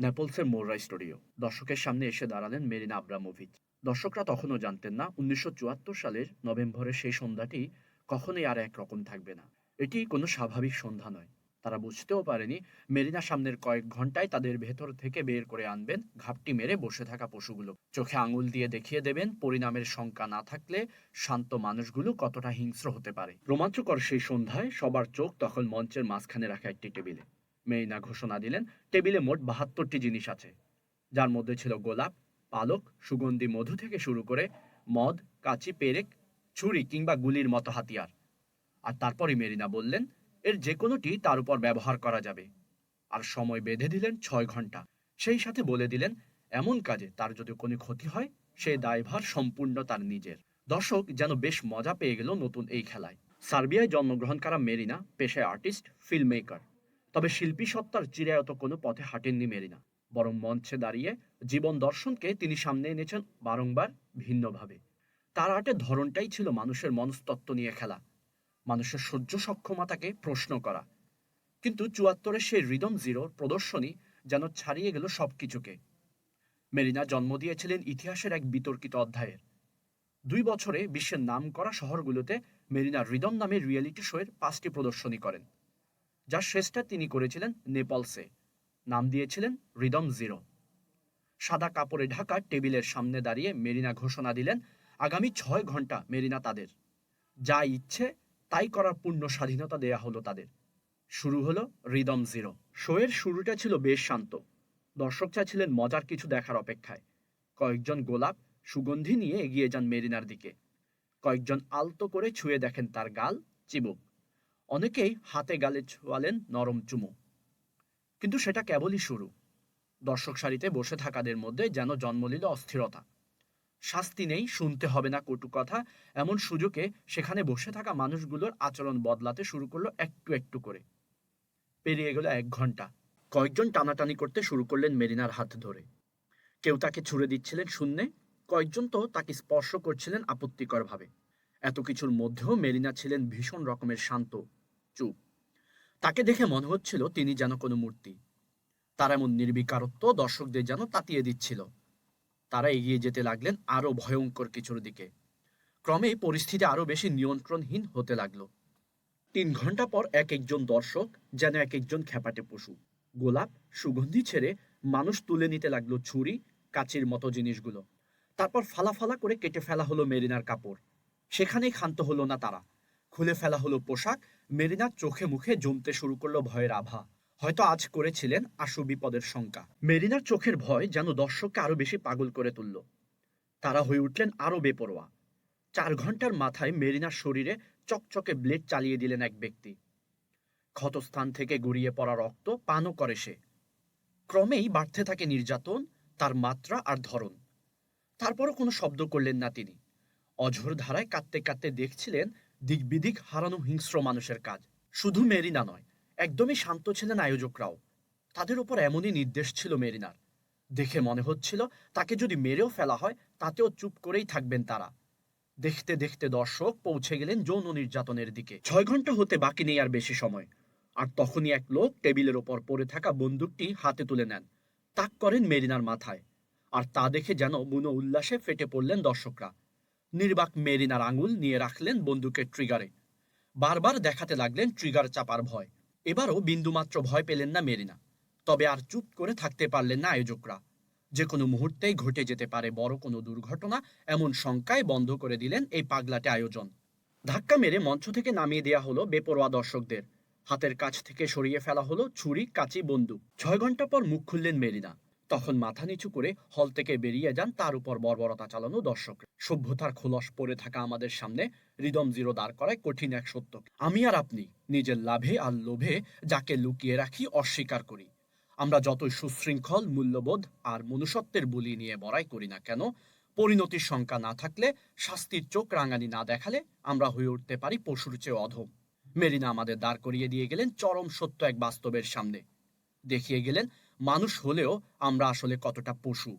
নেপলসের মোররা studio. দর্শকের সামনে এসে দাঁড়ালেন মেরিনা আব্রামোভিচ। দর্শকরা তখনও জানতেন না, উনিশশো চুয়াত্তর সালের নভেম্বরের সেই সন্ধ্যাটি কখনোই আর একরকম থাকবে না। এটি কোনো স্বাভাবিক সন্ধ্যা নয়। তারা বুঝতেও পারেনি, মেরিনা সামনের কয়েক ঘন্টায় তাদের ভেতর থেকে বের করে আনবেন, ঘাপটি মেরে বসে থাকা পশুগুলো। চোখে আঙুল দিয়ে দেখিয়ে দেবেন, পরিণামের শঙ্কা না থাকলে শান্ত মানুষগুলো কতটা হিংস্র হতে পারে। রোমাঞ্চকর সেই সন্ধ্যায় সবার চোখ তখন মঞ্চের মাঝখানে রাখা একটি টেবিলে। মেরিনা ঘোষণা দিলেন, টেবিলে মোট বাহাত্তরটি জিনিস আছে। যার মধ্যে ছিল গোলাপ, পালক, সুগন্ধি, মধু থেকে শুরু করে মদ, কাচি, পেরেক, ছুরি কিংবা গুলির মতো হাতিয়ার। আর তারপরই মেরিনা বললেন, এর যে কোনোটি তার উপর ব্যবহার করা যাবে। আর সময় বেঁধে দিলেন ছয় ঘণ্টা। সেই সাথে বলে দিলেন, এমন কাজে তার যদি কোনো ক্ষতি হয়, সে দায়ভার সম্পূর্ণ তার নিজের। দর্শক, যেন বেশ মজা পেয়ে গেল নতুন এই খেলায়। সার্বিয়ায় জন্মগ্রহণ করা মেরিনা, পেশায় আর্টিস্ট ফিল্ম মেকার তবে শিল্পী সত্তার চিরায়ত কোনো পথে হাঁটেননি মেরিনা, বরং মঞ্চে দাঁড়িয়ে জীবন দর্শনকে তিনি সামনে এনেছেন বারংবার ভিন্নভাবে। তার আর্টের ধরনটাই ছিল মানুষের মনস্তত্ত্ব নিয়ে খেলা, মানুষের সহ্য সক্ষমতাকে প্রশ্ন করা। কিন্তু চুয়াত্তরের সেই রিদম জিরোর প্রদর্শনী যেন ছাড়িয়ে গেল সবকিছুকে। মেরিনা জন্ম দিয়েছিলেন ইতিহাসের এক বিতর্কিত অধ্যায়ের। দুই বছরে বিশ্বের নাম করা শহরগুলোতে মেরিনা রিদম নামে রিয়েলিটি শোয়ের পাঁচটি প্রদর্শনী করেন। যার শেষটা তিনি করেছিলেন নেপালসে। নাম দিয়েছিলেন রিদম জিরো। সাদা কাপড়ে ঢাকা টেবিলের সামনে দাঁড়িয়ে মেরিনা ঘোষণা দিলেন, আগামী ছয় ঘণ্টা মেরিনা তাদের। যা ইচ্ছে তাই করার পূর্ণ স্বাধীনতা দেয়া হলো তাদের। শুরু হলো রিদম জিরো। শোয়ের শুরুটা ছিল বেশ শান্ত। দর্শক চাইছিলেন মজার কিছু দেখার অপেক্ষায়। কয়েকজন গোলাপ সুগন্ধি নিয়ে এগিয়ে যান মেরিনার দিকে। কয়েকজন আলতো করে ছুঁয়ে দেখেন তার গাল, চিবুক। অনেকেই হাতে গালে ছোঁয়ালেন নরম চুমু। কিন্তু সেটা কেবলই শুরু। দর্শক সারিতে বসে থাকাদের মধ্যে যেন জন্ম নিল অস্থিরতা। শাস্তি নেই, শুনতে হবে না কটু কথা। এমন সুযোগে সেখানে বসে থাকা মানুষগুলোর আচরণ বদলাতে শুরু করল একটু একটু করে। পেরিয়ে গেল এক ঘণ্টা কয়েকজন টানাটানি করতে শুরু করলেন মেরিনার হাত ধরে। কেউ তাকে ছুড়ে দিচ্ছিলেন শূন্যে, কয়েকজন তো তাকে স্পর্শ করছিলেন আপত্তিকরভাবে। এত কিছুর মধ্যেও মেরিনা ছিলেন ভীষণ রকমের শান্ত। চুপ তাকে দেখে মনে হচ্ছিল তিনি যেন কোনো মূর্তি। তার এমন নির্বিকারত্ব দর্শকদের যেন তাতিয়ে দিচ্ছিল। তারা এগিয়ে যেতে লাগলেন আরও ভয়ঙ্কর কিছুর দিকে। ক্রমে পরিস্থিতি আরও বেশি নিয়ন্ত্রণহীন হতে লাগল। তিন ঘণ্টা পর এক একজন দর্শক যেন এক একজন খেপাটে পশু। গোলাপ, সুগন্ধি ছেড়ে মানুষ তুলে নিতে লাগল ছুরি, কাচের মতো জিনিসগুলো। তারপর ফালা ফালা করে কেটে ফেলা হলো মেরিনার কাপড়। সেখানেই ক্ষান্ত হলো না তারা। খুলে ফেলা হলো পোশাক। মেরিনার চোখে মুখে জমতে শুরু করল ভয়ের আভা। হয়তো আজ করেছিলেন আশু বিপদের শঙ্কা। মেরিনার চোখের ভয় যেন দর্শককে আরও বেশি পাগল করে তুলল। তারা হয়ে উঠলেন আরও বেপরোয়া। চার ঘণ্টার মাথায় মেরিনার শরীরে চকচকে ব্লেড চালিয়ে দিলেন এক ব্যক্তি। ক্ষতস্থান থেকে গড়িয়ে পড়া রক্ত পানও করে সে। ক্রমেই বাড়তে থাকে নির্যাতন, তার মাত্রা আর ধরন। তারপরও কোনো শব্দ করলেন না তিনি। অঝোর ধারায় কাঁদতে কাঁদতে দেখছিলেন দিকবিদিক হারানো হিংস্র মানুষের কাজ। শুধু মেরিনা নয়, একদমই শান্ত ছিলেন আয়োজকরাও। তাদের উপর এমনই নির্দেশ ছিল মেরিনার। দেখে মনে হচ্ছিল, তাকে যদি মেরেও ফেলা হয়, তাতেও চুপ করেই থাকবেন তারা। দেখতে দেখতে দর্শক পৌঁছে গেলেন যৌন নির্যাতনের দিকে। ছয় ঘণ্টা হতে বাকি নেই আর বেশি সময়। আর তখনই এক লোক টেবিলের ওপর পড়ে থাকা বন্দুকটি হাতে তুলে নেন। তাক করেন মেরিনার মাথায়। আর তা দেখে যেন বুনো উল্লাসে ফেটে পড়লেন দর্শকরা। নির্বাক মেরিনার আঙুল নিয়ে রাখলেন বন্দুকের ট্রিগারে। বারবার দেখাতে লাগলেন ট্রিগার চাপার ভয়। এবারও বিন্দুমাত্র ভয় পেলেন না মেরিনা। তবে আর চুপ করে থাকতে পারলেন না আয়োজকরা। যে কোনো মুহূর্তেই ঘটে যেতে পারে বড় কোনো দুর্ঘটনা, এমন শঙ্কায় বন্ধ করে দিলেন এই পাগলাটে আয়োজন। ধাক্কা মেরে মঞ্চ থেকে নামিয়ে দেওয়া হলো বেপরোয়া দর্শকদের। হাতের কাছ থেকে সরিয়ে ফেলা হলো ছুরি, কাচি, বন্দুক। ছয় ঘণ্টা পর মুখ খুললেন মেরিনা। তখন মাথা নিচু করে হল থেকে বেরিয়ে যান, তার উপর বর্বরতা চালানো দর্শক। সভ্যতার খোলস পড়ে থাকা আমাদের সামনে রিদম জিরো দাঁড় করায় কঠিন এক সত্য। আমি আর আপনি নিজের লাভে আর লোভে যাকে লুকিয়ে রাখি অস্বীকার করি। আমরা যতই সুশৃঙ্খল, মূল্যবোধ আর মনুষ্যত্বের বুলি নিয়ে বড়াই করি না কেন, পরিণতির শঙ্কা না থাকলে, শাস্তির চোখ রাঙানি না দেখালে আমরা হয়ে উঠতে পারি পশুর চেয়ে অধম। মেরিনা আমাদের দাঁড় করিয়ে দিয়ে গেলেন চরম সত্য এক বাস্তবের সামনে। দেখিয়ে গেলেন মানুষ হলেও আমরা আসলে কতটা পশু।